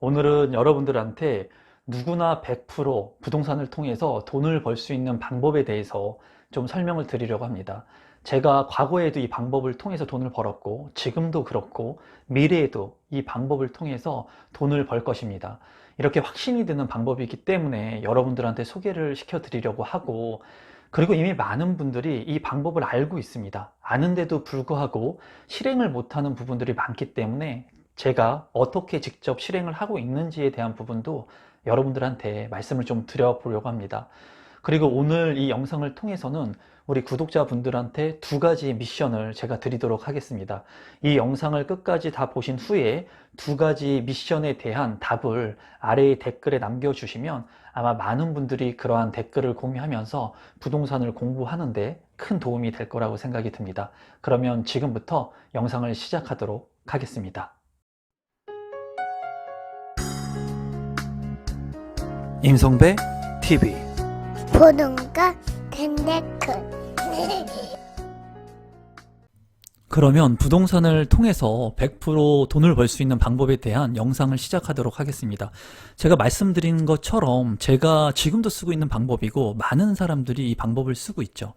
오늘은 여러분들한테 누구나 100% 부동산을 통해서 돈을 벌 수 있는 방법에 대해서 좀 설명을 드리려고 합니다. 제가 과거에도 이 방법을 통해서 돈을 벌었고, 지금도 그렇고, 미래에도 이 방법을 통해서 돈을 벌 것입니다. 이렇게 확신이 드는 방법이기 때문에 여러분들한테 소개를 시켜 드리려고 하고, 그리고 이미 많은 분들이 이 방법을 알고 있습니다. 아는데도 불구하고 실행을 못하는 부분들이 많기 때문에 제가 어떻게 직접 실행을 하고 있는지에 대한 부분도 여러분들한테 말씀을 좀 드려보려고 합니다. 그리고 오늘 이 영상을 통해서는 우리 구독자분들한테 두 가지 미션을 제가 드리도록 하겠습니다. 이 영상을 끝까지 다 보신 후에 두 가지 미션에 대한 답을 아래의 댓글에 남겨주시면 아마 많은 분들이 그러한 댓글을 공유하면서 부동산을 공부하는데 큰 도움이 될 거라고 생각이 듭니다. 그러면 지금부터 영상을 시작하도록 하겠습니다. 임성배 TV 보동과 텐데크 그러면 부동산을 통해서 100% 돈을 벌 수 있는 방법에 대한 영상을 시작하도록 하겠습니다. 제가 말씀드린 것처럼 제가 지금도 쓰고 있는 방법이고 많은 사람들이 이 방법을 쓰고 있죠.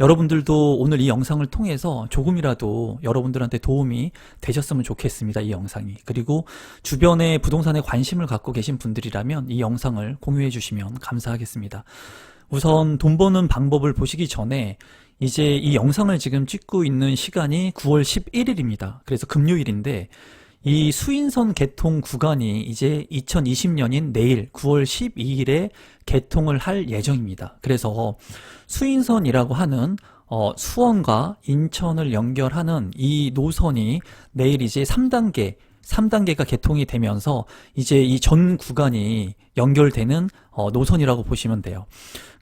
여러분들도 오늘 이 영상을 통해서 조금이라도 여러분들한테 도움이 되셨으면 좋겠습니다. 이 영상이. 그리고 주변에 부동산에 관심을 갖고 계신 분들이라면 이 영상을 공유해 주시면 감사하겠습니다. 우선 돈 버는 방법을 보시기 전에 이제 이 영상을 지금 찍고 있는 시간이 9월 11일입니다. 그래서 금요일인데 이 수인선 개통 구간이 이제 2020년인 내일 9월 12일에 개통을 할 예정입니다. 그래서 수인선이라고 하는 어, 수원과 인천을 연결하는 이 노선이 내일 이제 3단계 3단계가 개통이 되면서 이제 이 전 구간이 연결되는 어, 노선이라고 보시면 돼요.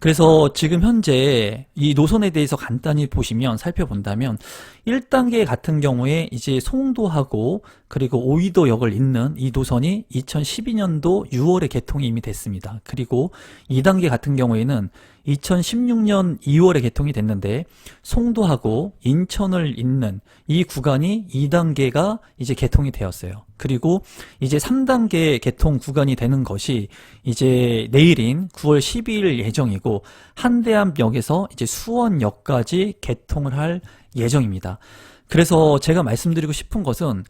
그래서 지금 현재 이 노선에 대해서 간단히 보시면 살펴본다면 1단계 같은 경우에 이제 송도하고 그리고 오이도역을 잇는 이 노선이 2012년도 6월에 개통이 이미 됐습니다. 그리고 2단계 같은 경우에는 2016년 2월에 개통이 됐는데 송도하고 인천을 잇는 이 구간이 2단계가 이제 개통이 되었어요. 그리고 이제 3단계 개통 구간이 되는 것이 이제 내일인 9월 12일 예정이고 한대암역에서 이제 수원역까지 개통을 할 예정입니다. 그래서 제가 말씀드리고 싶은 것은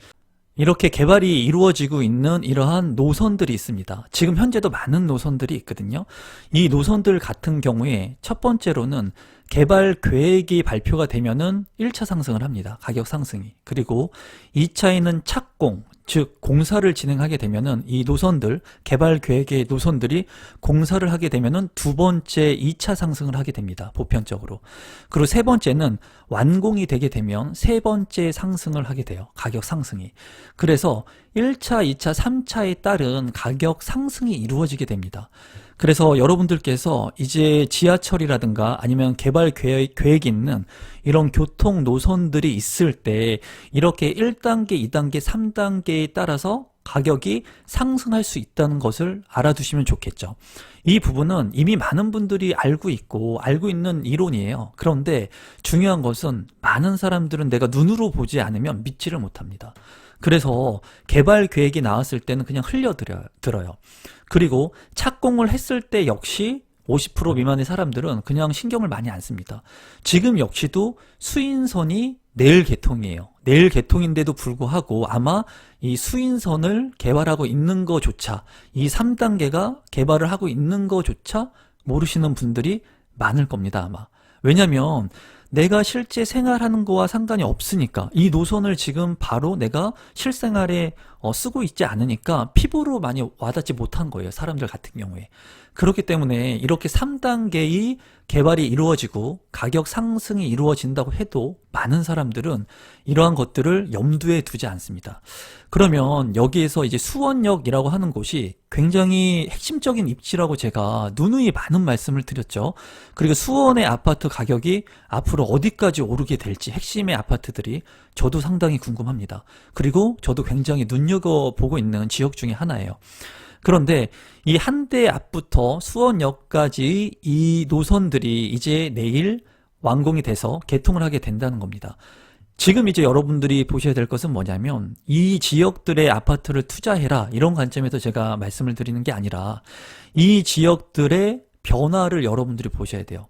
이렇게 개발이 이루어지고 있는 이러한 노선들이 있습니다. 지금 현재도 많은 노선들이 있거든요. 이 노선들 같은 경우에 첫 번째로는 개발 계획이 발표가 되면은 1차 상승을 합니다. 가격 상승이. 그리고 2차에는 착공, 즉 공사를 진행하게 되면은 이 노선들 개발 계획의 노선들이 공사를 하게 되면은 두 번째 2차 상승을 하게 됩니다. 보편적으로. 그리고 세 번째는 완공이 되게 되면 세 번째 상승을 하게 돼요. 가격 상승이. 그래서 1차, 2차, 3차에 따른 가격 상승이 이루어지게 됩니다. 그래서 여러분들께서 이제 지하철이라든가 아니면 개발 계획, 계획이 있는 이런 교통 노선들이 있을 때 이렇게 1단계, 2단계, 3단계에 따라서 가격이 상승할 수 있다는 것을 알아두시면 좋겠죠. 이 부분은 이미 많은 분들이 알고 있고 알고 있는 이론이에요. 그런데 중요한 것은 많은 사람들은 내가 눈으로 보지 않으면 믿지를 못합니다. 그래서 개발 계획이 나왔을 때는 그냥 흘려들어요. 그리고 착공을 했을 때 역시 50% 미만의 사람들은 그냥 신경을 많이 안 씁니다. 지금 역시도 수인선이 내일 개통이에요. 내일 개통인데도 불구하고 아마 이 수인선을 개발하고 있는 거조차 이 3단계가 개발을 하고 있는 거조차 모르시는 분들이 많을 겁니다, 아마. 왜냐면 내가 실제 생활하는 거와 상관이 없으니까 이 노선을 지금 바로 내가 실생활에 어, 쓰고 있지 않으니까 피부로 많이 와닿지 못한 거예요. 사람들 같은 경우에. 그렇기 때문에 이렇게 3단계의 개발이 이루어지고 가격 상승이 이루어진다고 해도 많은 사람들은 이러한 것들을 염두에 두지 않습니다. 그러면 여기에서 이제 수원역이라고 하는 곳이 굉장히 핵심적인 입지라고 제가 누누이 많은 말씀을 드렸죠. 그리고 수원의 아파트 가격이 앞으로 어디까지 오르게 될지 핵심의 아파트들이 저도 상당히 궁금합니다. 그리고 저도 굉장히 눈여겨보고 있는 지역 중에 하나예요. 그런데 이 한대 앞부터 수원역까지 이 노선들이 이제 내일 완공이 돼서 개통을 하게 된다는 겁니다. 지금 이제 여러분들이 보셔야 될 것은 뭐냐면 이 지역들의 아파트를 투자해라 이런 관점에서 제가 말씀을 드리는 게 아니라 이 지역들의 변화를 여러분들이 보셔야 돼요.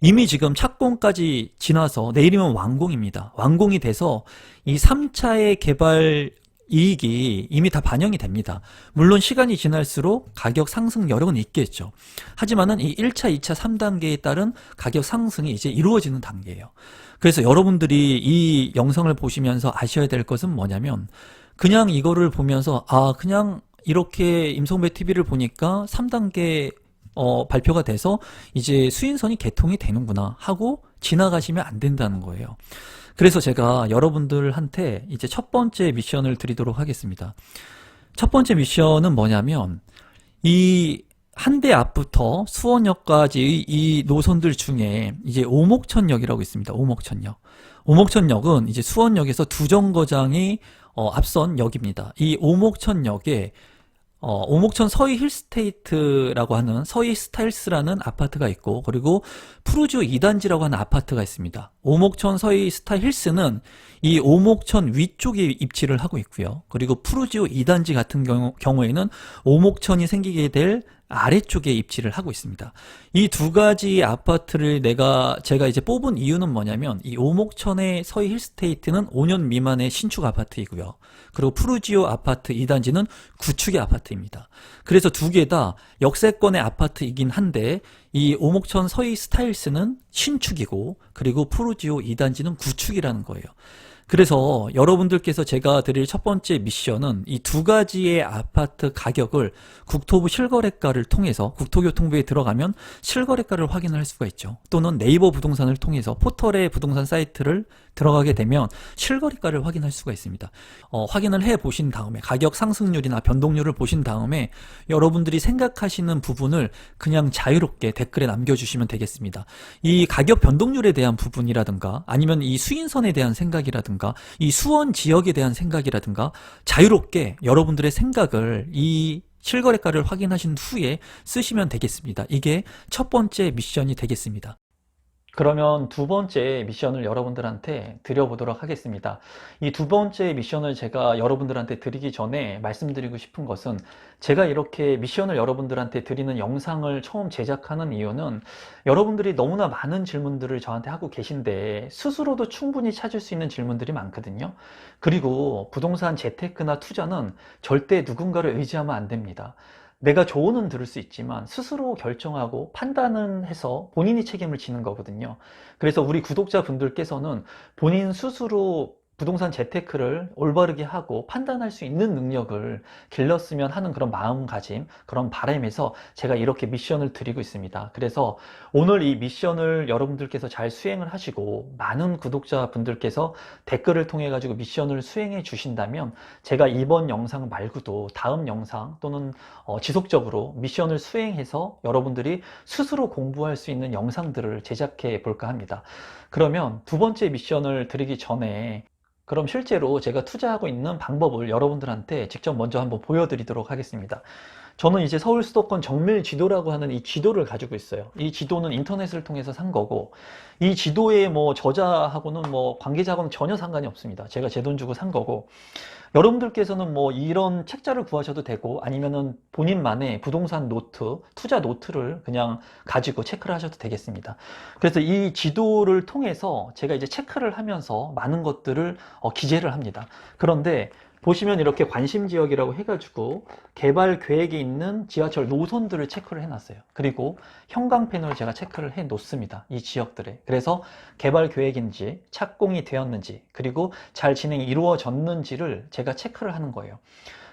이미 지금 착공까지 지나서 내일이면 완공입니다. 완공이 돼서 이 3차의 개발 이익이 이미 다 반영이 됩니다. 물론 시간이 지날수록 가격 상승 여력은 있겠죠. 하지만은 이 1차, 2차, 3단계에 따른 가격 상승이 이제 이루어지는 단계예요. 그래서 여러분들이 이 영상을 보시면서 아셔야 될 것은 뭐냐면 그냥 이거를 보면서 아 그냥 이렇게 임성배 TV를 보니까 3단계 어, 발표가 돼서 이제 수인선이 개통이 되는구나 하고 지나가시면 안 된다는 거예요. 그래서 제가 여러분들한테 이제 첫 번째 미션을 드리도록 하겠습니다. 첫 번째 미션은 뭐냐면 이 한대 앞부터 수원역까지 이 노선들 중에 이제 오목천역이라고 있습니다. 오목천역. 오목천역은 이제 수원역에서 두 정거장이 어, 앞선 역입니다. 이 오목천역에 어, 오목천 서희 힐스테이트라고 하는 서희 스타일스라는 아파트가 있고 그리고 푸르지오 2단지라고 하는 아파트가 있습니다. 오목천 서희 스타 힐스는 이 오목천 위쪽에 입지를 하고 있고요. 그리고 푸르지오 2단지 같은 경우, 경우에는 오목천이 생기게 될 아래쪽에 입지를 하고 있습니다. 이 두 가지 아파트를 내가 제가 이제 뽑은 이유는 뭐냐면 이 오목천의 서희 힐스테이트는 5년 미만의 신축 아파트이고요. 그리고 푸르지오 아파트 2단지는 구축의 아파트입니다. 그래서 두 개 다 역세권의 아파트이긴 한데 이 오목천 서희 스타일스는 신축이고 그리고 푸르지오 2단지는 구축이라는 거예요. 그래서 여러분들께서 제가 드릴 첫 번째 미션은 이 두 가지의 아파트 가격을 국토부 실거래가를 통해서 국토교통부에 들어가면 실거래가를 확인할 수가 있죠. 또는 네이버 부동산을 통해서 포털의 부동산 사이트를 들어가게 되면 실거래가를 확인할 수가 있습니다. 어, 확인을 해 보신 다음에 가격 상승률이나 변동률을 보신 다음에 여러분들이 생각하시는 부분을 그냥 자유롭게 댓글에 남겨주시면 되겠습니다. 이 가격 변동률에 대한 부분이라든가 아니면 이 수인선에 대한 생각이라든가 이 수원 지역에 대한 생각이라든가 자유롭게 여러분들의 생각을 이 실거래가를 확인하신 후에 쓰시면 되겠습니다. 이게 첫 번째 미션이 되겠습니다. 그러면 두 번째 미션을 여러분들한테 드려보도록 하겠습니다. 이 두 번째 미션을 제가 여러분들한테 드리기 전에 말씀드리고 싶은 것은 제가 이렇게 미션을 여러분들한테 드리는 영상을 처음 제작하는 이유는 여러분들이 너무나 많은 질문들을 저한테 하고 계신데 스스로도 충분히 찾을 수 있는 질문들이 많거든요. 그리고 부동산 재테크나 투자는 절대 누군가를 의지하면 안 됩니다. 내가 조언은 들을 수 있지만 스스로 결정하고 판단은 해서 본인이 책임을 지는 거거든요. 그래서 우리 구독자 분들께서는 본인 스스로 부동산 재테크를 올바르게 하고 판단할 수 있는 능력을 길렀으면 하는 그런 마음가짐, 그런 바람에서 제가 이렇게 미션을 드리고 있습니다. 그래서 오늘 이 미션을 여러분들께서 잘 수행을 하시고 많은 구독자 분들께서 댓글을 통해 가지고 미션을 수행해 주신다면 제가 이번 영상 말고도 다음 영상 또는 어, 지속적으로 미션을 수행해서 여러분들이 스스로 공부할 수 있는 영상들을 제작해 볼까 합니다. 그러면 두 번째 미션을 드리기 전에 그럼 실제로 제가 투자하고 있는 방법을 여러분들한테 직접 먼저 한번 보여드리도록 하겠습니다. 저는 이제 서울 수도권 정밀 지도라고 하는 이 지도를 가지고 있어요. 이 지도는 인터넷을 통해서 산 거고, 이 지도의 뭐 저자하고는 뭐 관계자하고는 전혀 상관이 없습니다. 제가 제 돈 주고 산 거고, 여러분들께서는 뭐 이런 책자를 구하셔도 되고, 아니면은 본인만의 부동산 노트, 투자 노트를 그냥 가지고 체크를 하셔도 되겠습니다. 그래서 이 지도를 통해서 제가 이제 체크를 하면서 많은 것들을 어, 기재를 합니다. 그런데 보시면 이렇게 관심 지역이라고 해가지고 개발 계획이 있는 지하철 노선들을 체크를 해놨어요. 그리고 형광펜을 제가 체크를 해 놓습니다. 이 지역들에. 그래서 개발 계획인지 착공이 되었는지 그리고 잘 진행이 이루어졌는지를 제가 체크를 하는 거예요.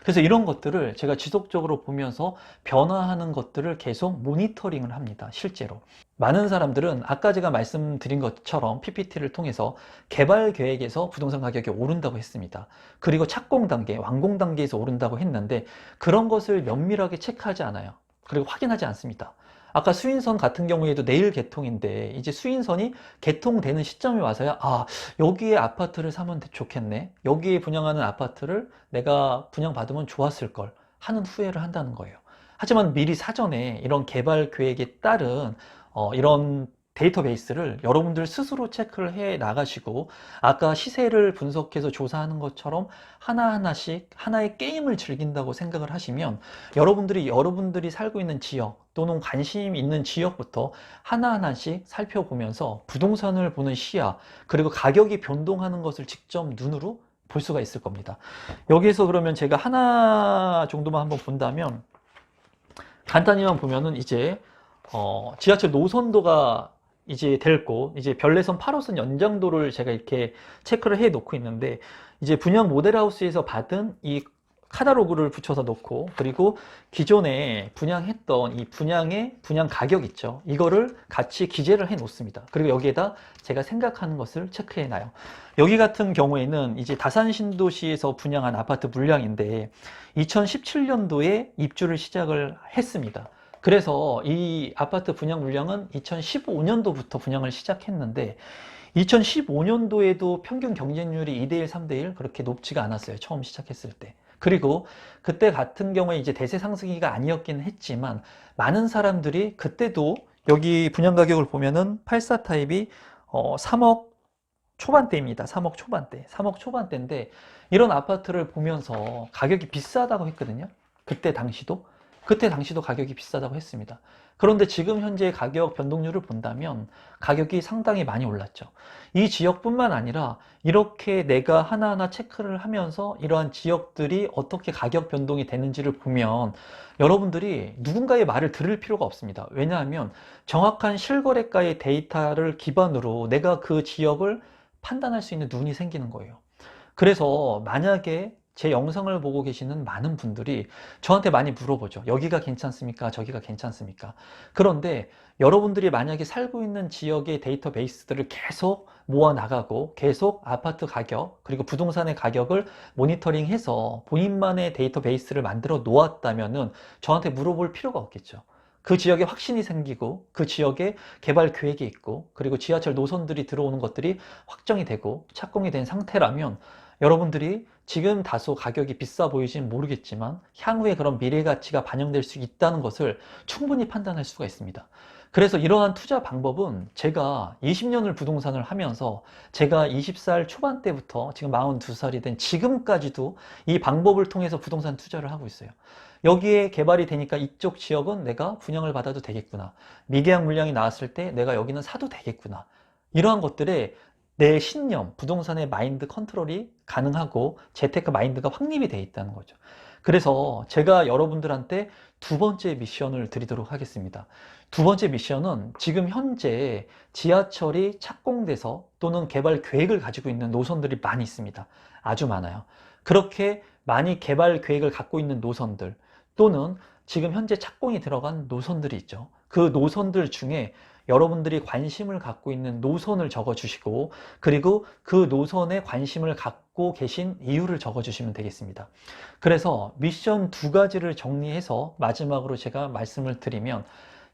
그래서 이런 것들을 제가 지속적으로 보면서 변화하는 것들을 계속 모니터링을 합니다. 실제로. 많은 사람들은 아까 제가 말씀드린 것처럼 PPT를 통해서 개발 계획에서 부동산 가격이 오른다고 했습니다. 그리고 착공 단계, 완공 단계에서 오른다고 했는데 그런 것을 면밀하게 체크하지 않아요. 그리고 확인하지 않습니다. 아까 수인선 같은 경우에도 내일 개통인데 이제 수인선이 개통되는 시점에 와서야 아 여기에 아파트를 사면 좋겠네. 여기에 분양하는 아파트를 내가 분양받으면 좋았을 걸 하는 후회를 한다는 거예요. 하지만 미리 사전에 이런 개발 계획에 따른 어, 이런 데이터베이스를 여러분들 스스로 체크를 해 나가시고 아까 시세를 분석해서 조사하는 것처럼 하나하나씩 하나의 게임을 즐긴다고 생각을 하시면 여러분들이 여러분들이 살고 있는 지역 또는 관심 있는 지역부터 하나하나씩 살펴보면서 부동산을 보는 시야 그리고 가격이 변동하는 것을 직접 눈으로 볼 수가 있을 겁니다. 여기에서 그러면 제가 하나 정도만 한번 본다면 간단히만 보면은 이제 어, 지하철 노선도가 이제 될 곳, 이제 별내선 8호선 연장도를 제가 이렇게 체크를 해 놓고 있는데, 이제 분양 모델하우스에서 받은 이 카다로그를 붙여서 놓고, 그리고 기존에 분양했던 이 분양의 분양 가격 있죠. 이거를 같이 기재를 해 놓습니다. 그리고 여기에다 제가 생각하는 것을 체크해 놔요. 여기 같은 경우에는 이제 다산 신도시에서 분양한 아파트 물량인데, 2017년도에 입주를 시작을 했습니다. 그래서 이 아파트 분양 물량은 2015년도부터 분양을 시작했는데 2015년도에도 평균 경쟁률이 2대1, 3대1 그렇게 높지가 않았어요. 처음 시작했을 때. 그리고 그때 같은 경우에 이제 대세 상승기가 아니었긴 했지만 많은 사람들이 그때도 여기 분양 가격을 보면은 84 타입이 어 3억 초반대입니다. 3억 초반대. 3억 초반대인데 이런 아파트를 보면서 가격이 비싸다고 했거든요. 그때 당시도. 그때 당시도 가격이 비싸다고 했습니다. 그런데 지금 현재 가격 변동률을 본다면 가격이 상당히 많이 올랐죠. 이 지역뿐만 아니라 이렇게 내가 하나하나 체크를 하면서 이러한 지역들이 어떻게 가격 변동이 되는지를 보면 여러분들이 누군가의 말을 들을 필요가 없습니다. 왜냐하면 정확한 실거래가의 데이터를 기반으로 내가 그 지역을 판단할 수 있는 눈이 생기는 거예요. 그래서 만약에 제 영상을 보고 계시는 많은 분들이 저한테 많이 물어보죠. 여기가 괜찮습니까? 저기가 괜찮습니까? 그런데 여러분들이 만약에 살고 있는 지역의 데이터베이스들을 계속 모아 나가고 계속 아파트 가격 그리고 부동산의 가격을 모니터링해서 본인만의 데이터베이스를 만들어 놓았다면 은 저한테 물어볼 필요가 없겠죠. 그 지역에 확신이 생기고 그 지역에 개발 계획이 있고 그리고 지하철 노선들이 들어오는 것들이 확정이 되고 착공이 된 상태라면 여러분들이 지금 다소 가격이 비싸 보이진 모르겠지만 향후에 그런 미래 가치가 반영될 수 있다는 것을 충분히 판단할 수가 있습니다. 그래서 이러한 투자 방법은 제가 20년을 부동산을 하면서 제가 20살 초반 때부터 지금 42살이 된 지금까지도 이 방법을 통해서 부동산 투자를 하고 있어요. 여기에 개발이 되니까 이쪽 지역은 내가 분양을 받아도 되겠구나. 미계약 물량이 나왔을 때 내가 여기는 사도 되겠구나. 이러한 것들에 내 신념, 부동산의 마인드 컨트롤이 가능하고 재테크 마인드가 확립이 돼 있다는 거죠. 그래서 제가 여러분들한테 두 번째 미션을 드리도록 하겠습니다. 두 번째 미션은 지금 현재 지하철이 착공돼서 또는 개발 계획을 가지고 있는 노선들이 많이 있습니다. 아주 많아요. 그렇게 많이 개발 계획을 갖고 있는 노선들 또는 지금 현재 착공이 들어간 노선들이 있죠. 그 노선들 중에 여러분들이 관심을 갖고 있는 노선을 적어 주시고 그리고 그 노선에 관심을 갖고 계신 이유를 적어 주시면 되겠습니다. 그래서 미션 두 가지를 정리해서 마지막으로 제가 말씀을 드리면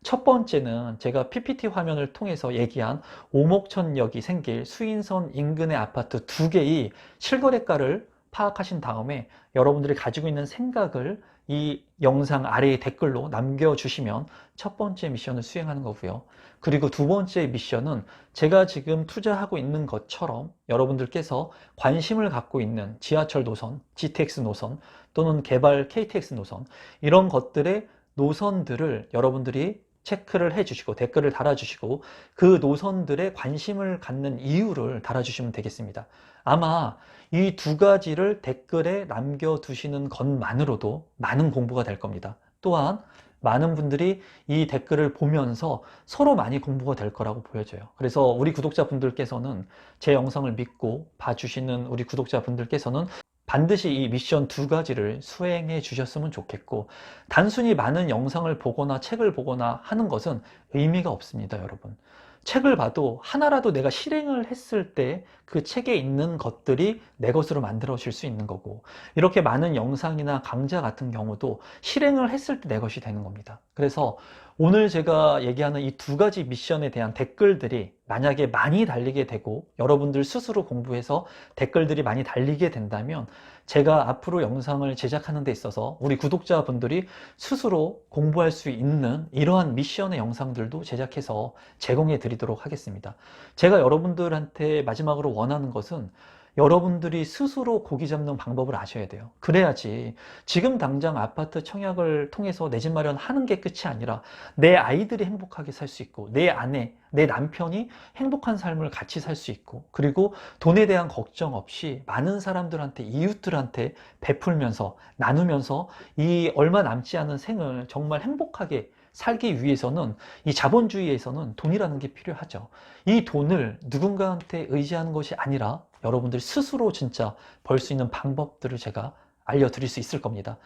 첫 번째는 제가 PPT 화면을 통해서 얘기한 오목천역이 생길 수인선 인근의 아파트 두 개의 실거래가를 파악하신 다음에 여러분들이 가지고 있는 생각을 이 영상 아래에 댓글로 남겨주시면 첫 번째 미션을 수행하는 거고요. 그리고 두 번째 미션은 제가 지금 투자하고 있는 것처럼 여러분들께서 관심을 갖고 있는 지하철 노선, GTX 노선 또는 개발 KTX 노선 이런 것들의 노선들을 여러분들이 체크를 해주시고 댓글을 달아주시고 그 노선들의 관심을 갖는 이유를 달아주시면 되겠습니다. 아마 이 두 가지를 댓글에 남겨두시는 것만으로도 많은 공부가 될 겁니다. 또한 많은 분들이 이 댓글을 보면서 서로 많이 공부가 될 거라고 보여져요. 그래서 우리 구독자분들께서는 제 영상을 믿고 봐주시는 우리 구독자분들께서는 반드시 이 미션 두 가지를 수행해 주셨으면 좋겠고, 단순히 많은 영상을 보거나 책을 보거나 하는 것은 의미가 없습니다, 여러분. 책을 봐도 하나라도 내가 실행을 했을 때 그 책에 있는 것들이 내 것으로 만들어질 수 있는 거고, 이렇게 많은 영상이나 강좌 같은 경우도 실행을 했을 때 내 것이 되는 겁니다. 그래서 오늘 제가 얘기하는 이 두 가지 미션에 대한 댓글들이 만약에 많이 달리게 되고 여러분들 스스로 공부해서 댓글들이 많이 달리게 된다면 제가 앞으로 영상을 제작하는 데 있어서 우리 구독자분들이 스스로 공부할 수 있는 이러한 미션의 영상들도 제작해서 제공해 드리도록 하겠습니다. 제가 여러분들한테 마지막으로 원하는 것은 여러분들이 스스로 고기 잡는 방법을 아셔야 돼요. 그래야지 지금 당장 아파트 청약을 통해서 내 집 마련하는 게 끝이 아니라 내 아이들이 행복하게 살 수 있고 내 아내, 내 남편이 행복한 삶을 같이 살 수 있고 그리고 돈에 대한 걱정 없이 많은 사람들한테 이웃들한테 베풀면서 나누면서 이 얼마 남지 않은 생을 정말 행복하게 살기 위해서는 이 자본주의에서는 돈이라는 게 필요하죠. 이 돈을 누군가한테 의지하는 것이 아니라 여러분들 스스로 진짜 벌 수 있는 방법들을 제가 알려드릴 수 있을 겁니다.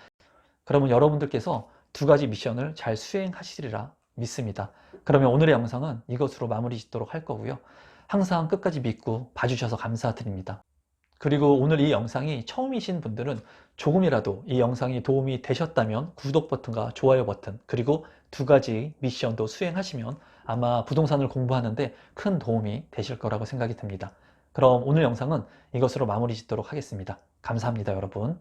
그러면 여러분들께서 두 가지 미션을 잘 수행하시리라 믿습니다. 그러면 오늘의 영상은 이것으로 마무리 짓도록 할 거고요. 항상 끝까지 믿고 봐주셔서 감사드립니다. 그리고 오늘 이 영상이 처음이신 분들은 조금이라도 이 영상이 도움이 되셨다면 구독 버튼과 좋아요 버튼 그리고 두 가지 미션도 수행하시면 아마 부동산을 공부하는데 큰 도움이 되실 거라고 생각이 듭니다. 그럼 오늘 영상은 이것으로 마무리 짓도록 하겠습니다. 감사합니다, 여러분.